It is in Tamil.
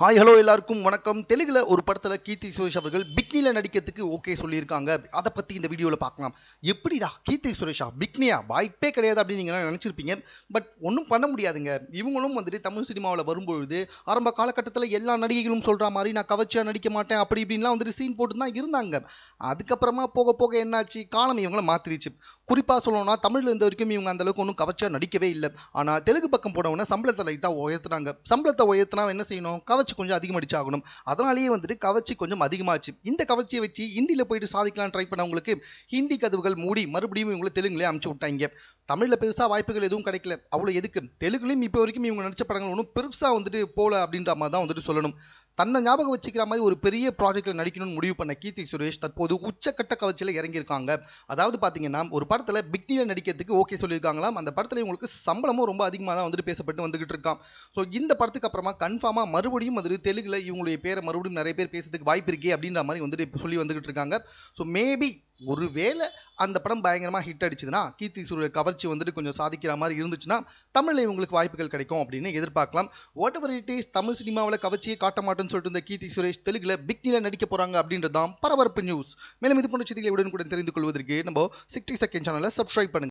ஹாய் ஹலோ எல்லாருக்கும் வணக்கம். தெலுங்கில் ஒரு படத்தில் கீர்த்தி சுரேஷ் அவர்கள் பிக்னியில் நடிக்கிறதுக்கு ஓகே சொல்லியிருக்காங்க. அதை பற்றி இந்த வீடியோவில் பார்க்கலாம். எப்படிடா கீர்த்தி சுரேஷா? பிக்னியா? வாய்ப்பே கிடையாது அப்படின்னு நீங்கள் நினச்சிருப்பீங்க. பட் ஒன்றும் பண்ண முடியாதுங்க. இவங்களும் வந்துட்டு தமிழ் சினிமாவில் வரும்பொழுது ஆரம்ப காலகட்டத்தில் எல்லா நடிகைகளும் சொல்கிற மாதிரி நான் கவர்ச்சியாக நடிக்க மாட்டேன் அப்படி இப்படின்லாம் வந்துட்டு சீன் போட்டு தான் இருந்தாங்க. அதுக்கப்புறமா போக போக என்னாச்சு? காலம் இவங்களை மாற்றிடுச்சு குறிப்பாக சொல்லணும்னா தமிழில் இருந்த வரைக்கும் இவங்க அந்த அளவுக்கு ஒன்றும் கவச்சா நடிக்கவே இல்லை. ஆனால் தெலுங்கு பக்கம் போனவொடனே சம்பளத்தை லைட்டாக உயர்த்துனாங்க. சம்பளத்தை உயர்த்தினா என்ன செய்யணும்? கவர்ச்சி கொஞ்சம் அதிகமடிச்சாகணும். அதனாலேயே வந்துட்டு கவர்ச்சி கொஞ்சம் அதிகமாச்சு. இந்த கவர்ச்சியை வச்சு ஹிந்தியில் போயிட்டு சாதிக்கலாம் ட்ரை பண்ணவங்களுக்கு ஹிந்தி கதவுகள் மூடி மறுபடியும் இவங்களை தெலுங்குலேயே அமுச்சு விட்டாங்க. தமிழில் பெருசாக வாய்ப்புகள் எதுவும் கிடைக்கல. அவ்வளோ எதுக்கு? தெலுங்குலேயும் இப்போ வரைக்கும் இவங்க நடிச்ச படங்கள் ஒன்றும் பெருசாக வந்துட்டு போகல அப்படின்ற மாதிரி தான் வந்துட்டு சொல்லணும். தன்னை ஞாபகம் வச்சுக்கிற மாதிரி ஒரு பெரிய ப்ராஜெக்ட்டில் நடிக்கணும்னு முடிவு பண்ண கீர்த்தி சுரேஷ் தற்போது உச்சக்கட்ட கவர்ச்சியில் இறங்கியிருக்காங்க. அதாவது பார்த்தீங்கன்னா ஒரு படத்தில் பிக்னியில் நடிக்கிறதுக்கு ஓகே சொல்லியிருக்காங்களாம். அந்த படத்தில் இவங்களுக்கு சம்பளமும் ரொம்ப அதிகமாக தான் வந்துட்டு பேசப்பட்டு வந்துகிட்டு இருக்கான் ஸோ இந்த படத்துக்கு அப்புறமா கன்ஃபார்மாக மறுபடியும் வந்துட்டு தெலுங்கில் இவங்களுடைய பேரை மறுபடியும் நிறைய பேர் பேசுறதுக்கு வாய்ப்பு இருக்கே அப்படின்ற மாதிரி வந்துட்டு இப்போ சொல்லி வந்துகிட்டு இருக்காங்க. ஸோ மேபி ஒருவேளை அந்த படம் பயங்கரமாக ஹிட் அடிச்சதுன்னா கீர்த்தி சூரிய கவர்ச்சி வந்துட்டு கொஞ்சம் சாதிக்கிற மாதிரி இருந்துச்சுன்னா தமிழில் இவங்களுக்கு வாய்ப்புகள் கிடைக்கும் அப்படின்னு எதிர்பார்க்கலாம். Whatever it is Tamil சினிமாவில் கவர்ச்சியை காட்ட மாட்டேன்னு சொல்லிட்டு இருந்த கீர்த்தி சுரேஷ் தெலுங்கில் பிக்னியில் நடிக்க போகிறாங்க அப்படின்றது தான் பரபரப்பு நியூஸ் மேலும் இது போன்ற செய்திகளை உடனுக்குடன் தெரிந்து கொள்வதற்கு நம்ம சிக்ஸ்டி செகண்ட் சேனலை சப்ஸ்கிரைப் பண்ணுங்க.